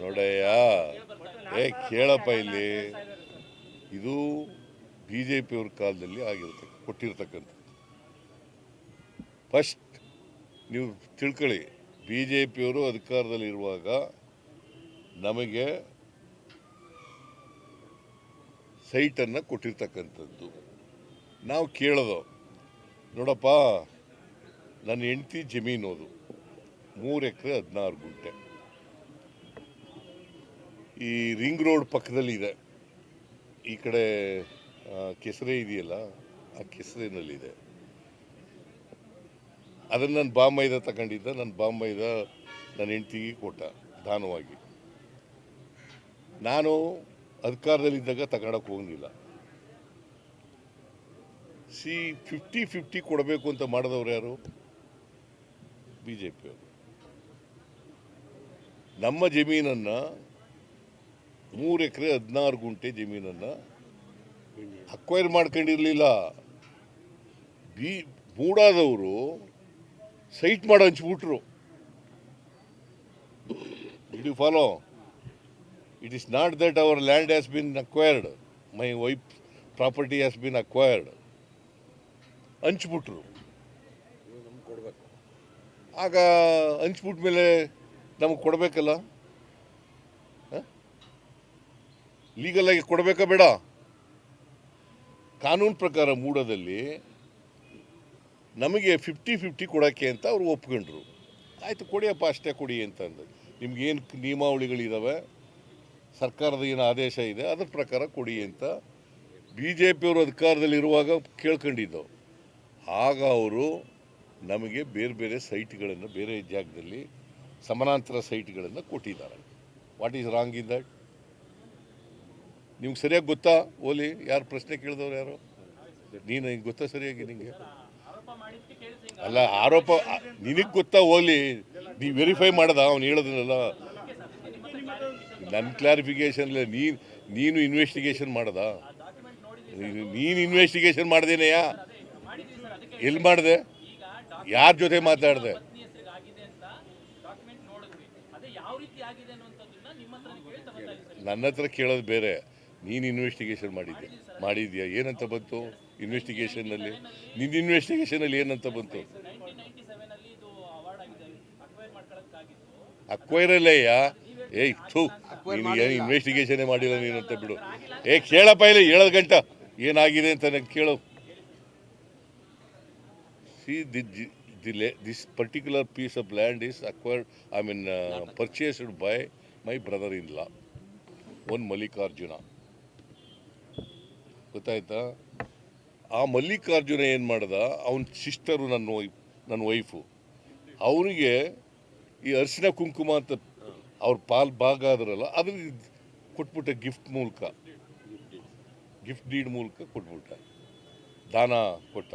ನೋಡಯ್ಯ, ಏ, ಕೇಳಪ್ಪ ಇಲ್ಲಿ. ಇದು ಬಿ ಜೆ ಪಿಯವ್ರ ಕಾಲದಲ್ಲಿ ಆಗಿರ್ತಕ್ಕ ಕೊಟ್ಟಿರ್ತಕ್ಕಂಥದ್ದು. ಫಸ್ಟ್ ನೀವು ತಿಳ್ಕೊಳ್ಳಿ ಬಿ ಜೆ ಪಿಯವರು ಅಧಿಕಾರದಲ್ಲಿರುವಾಗ ನಮಗೆ ಸೈಟನ್ನು ಕೊಟ್ಟಿರ್ತಕ್ಕಂಥದ್ದು. ನಾವು ಕೇಳೋದು. ನೋಡಪ್ಪ ನನ್ನ ಹೆಂಡತಿ ಜಮೀನು ಅದು ಮೂರು ಎಕರೆ ಹದಿನಾರು ಗುಂಟೆ. ಈ ರಿಂಗ್ ರೋಡ್ ಪಕ್ಕದಲ್ಲಿ ಇದೆ. ಈ ಕಡೆ ಕೆಸರೆ ಇದೆಯಲ್ಲ, ಆ ಕೆಸರಿನಲ್ಲಿದೆ ಅದನ್ನು ನನ್ನ ಬಾಂಬೈದ ತಗೊಂಡಿದ್ದ. ನನ್ನ ಬಾಂಬೈದ ನನ್ನ ಹೆಂಡ್ತಿಗೆ ಕೊಟ್ಟ, ದಾನವಾಗಿ. ನಾನು ಅಧಿಕಾರದಲ್ಲಿದ್ದಾಗ ತಗೊಳಕ್ಕೆ ಹೋಗಲಿಲ್ಲ. ಸಿ ಫಿಫ್ಟಿ ಫಿಫ್ಟಿ ಕೊಡಬೇಕು ಅಂತ ಮಾಡಿದವ್ರು ಯಾರು? ಬಿ ಜೆ ಪಿಯವರು ನಮ್ಮ ಜಮೀನನ್ನು ಮೂರು ಎಕರೆ ಹದಿನಾರು ಗುಂಟೆ ಜಮೀನನ್ನು ಅಕ್ವೈರ್ ಮಾಡ್ಕೊಂಡಿರಲಿಲ್ಲ. ಬಿ, ಮೂಡಾದವರು ಸೈಟ್ ಮಾಡಿ ಹಂಚ್ಬಿಟ್ರು. The follow it is not that our land has been acquired my wife property has been acquired ಹಂಚ್ಬಿಟ್ರು. ಆಗ ಹಂಚ್ಬಿಟ್ಟ ಮೇಲೆ ನಮಗೆ ಕೊಡಬೇಕಲ್ಲ? ಲೀಗಲ್ ಆಗಿ ಕೊಡಬೇಕಾ ಬೇಡ? ಕಾನೂನು ಪ್ರಕಾರ ಮೂಡದಲ್ಲಿ ನಮಗೆ ಫಿಫ್ಟಿ ಫಿಫ್ಟಿ ಕೊಡೋಕ್ಕೆ ಅಂತ ಅವರು ಒಪ್ಕೊಂಡ್ರು. ಆಯಿತು, ಕೊಡಿಯಪ್ಪ, ಅಷ್ಟೇ ಕೊಡಿ ಅಂತ ಅಂದ ನಿಮ್ಗೇನು ನಿಯಮಾವಳಿಗಳಿದ್ದಾವೆ ಸರ್ಕಾರದ ಏನು ಆದೇಶ ಇದೆ, ಅದ್ರ ಪ್ರಕಾರ ಕೊಡಿ ಅಂತ ಬಿ ಜೆ ಪಿಯವರು ಅಧಿಕಾರದಲ್ಲಿರುವಾಗ ಕೇಳ್ಕೊಂಡಿದ್ದವು ಆಗ ಅವರು ನಮಗೆ ಬೇರೆ ಬೇರೆ ಸೈಟ್ಗಳನ್ನು ಬೇರೆ ಜಾಗದಲ್ಲಿ ಸಮಾನಾಂತರ ಸೈಟ್ಗಳನ್ನು ಕೊಟ್ಟಿದ್ದಾರೆ. What is wrong in that ನಿಮ್ಗೆ ಸರಿಯಾಗಿ ಗೊತ್ತಾ? ಓಲಿ, ಯಾರು ಪ್ರಶ್ನೆ ಕೇಳಿದವ್ರು ಯಾರು? ನೀನು ಹಿಂಗೆ ಗೊತ್ತಾ ಸರಿಯಾಗಿ ನಿಮಗೆ ಅಲ್ಲ, ಆರೋಪ, ನಿನಗೆ ಗೊತ್ತಾ ಓಲಿ? ನೀ ವೆರಿಫೈ ಮಾಡ್ದ, ಅವ್ನು ಹೇಳೋದನ್ನೆಲ್ಲ ನನ್ನ ಕ್ಲಾರಿಫಿಕೇಶನ್ ನೀನು ನೀನು ಇನ್ವೆಸ್ಟಿಗೇಷನ್ ಮಾಡ್ದ. ನೀನು ಇನ್ವೆಸ್ಟಿಗೇಷನ್ ಮಾಡ್ದೇನೆಯಾ ಎಲ್ಲಿ ಮಾಡಿದೆ? ಯಾರ ಜೊತೆ ಮಾತಾಡಿದೆ? ಪತ್ನಿ ಹೆಸರಿಗೆ ಆಗಿದೆ ಅಂತ ಡಾಕ್ಯುಮೆಂಟ್ ನೋಡಿದ್ವಿ. ಅದೇ ಯಾವ ರೀತಿ ಆಗಿದೆ ಅನ್ನುವಂಥದ್ದನ್ನ ನಿಮ್ಮ ಹತ್ರ ಕೇಳಿ ನನ್ನ ಹತ್ರ ಕೇಳೋದು ಬೇರೆ. ನೀನು ಇನ್ವೆಸ್ಟಿಗೇಷನ್ ಮಾಡಿದ್ದೆ. ಮಾಡಿದ್ಯಾ? ಏನಂತ ಬಂತು? ಇನ್ವೆಸ್ಟಿಗೇಷನ್ನಲ್ಲಿ ನಿನ್ನ ಇನ್ವೆಸ್ಟಿಗೇಷನಲ್ಲಿ ಏನಂತ ಬಂತು? ನೈನ್ಟೀನ್ ನೈನ್ಟಿ ಸೆವೆನ್ ಅಲ್ಲಿ ಇದು ಅವಾರ್ಡ್ ಆಗಿದೆ. ಅಕ್ವೈರ್ ಮಾಡ್ಕೊಳ್ಳೋಕ್ಕಾಗಿತ್ತು. ಅಕ್ವೈರಲ್ಲಯ್ಯ ಏಯ್ ಥೂ. ನೀನು ಏನು ಇನ್ವೆಸ್ಟಿಗೇಷನೇ ಮಾಡಿಲ್ಲ ನೀನು ಅಂತ ಬಿಡು. ಏ ಕೇಳಪ್ಪ ಇಲ್ಲಿ ಏಳದು ಗಂಟ. ಏನಾಗಿದೆ ಅಂತ ನನಗೆ ಕೇಳು. See the the this particular piece land land is I I mean purchased by my brother in law one Mallikarjuna ಗೊತ್ತಾಯ್ತಾ? ಆ ಮಲ್ಲಿಕಾರ್ಜುನ ಏನು ಮಾಡ್ದ? ಅವನ ಸಿಸ್ಟರು ನನ್ನ ವೈಫ್ ನನ್ನ ವೈಫು ಅವನಿಗೆ ಈ ಅರಿಶಿನ ಕುಂಕುಮ ಅಂತ ಅವ್ರ ಪಾಲ್ ಭಾಗ ಆದ್ರಲ್ಲ ಅದ್ರ ಕೊಟ್ಬಿಟ್ಟ ಗಿಫ್ಟ್ ಮೂಲಕ. ಗಿಫ್ಟ್ ಡೀಡ್ ಮೂಲಕ ಕೊಟ್ಬಿಟ್ಟ. ದಾನ ಕೊಟ್ಟ.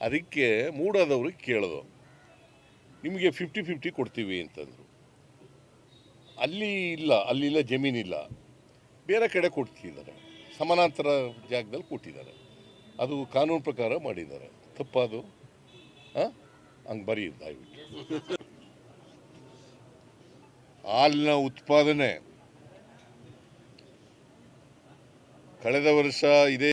ಅದಕ್ಕೆ ಮೂಡಾದವ್ರಿಗೆ ಕೇಳಿದ್ರು ನಿಮಗೆ ಫಿಫ್ಟಿ ಫಿಫ್ಟಿ ಕೊಡ್ತೀವಿ ಅಂತಂದರು. ಅಲ್ಲಿ ಇಲ್ಲ ಅಲ್ಲಿಲ್ಲ ಜಮೀನಿಲ್ಲ ಬೇರೆ ಕಡೆ ಕೊಡ್ತಿದ್ದಾರೆ. ಸಮಾನಾಂತರ ಜಾಗದಲ್ಲಿ ಕೊಟ್ಟಿದ್ದಾರೆ. ಅದು ಕಾನೂನು ಪ್ರಕಾರ ಮಾಡಿದ್ದಾರೆ. ತಪ್ಪಾದು? ಹಾಂ? ಹಂಗೆ ಬರೀ ದಯವಿಟ್ಟು ಹಾಲಿನ ಉತ್ಪಾದನೆ. ಕಳೆದ ವರ್ಷ ಇದೇ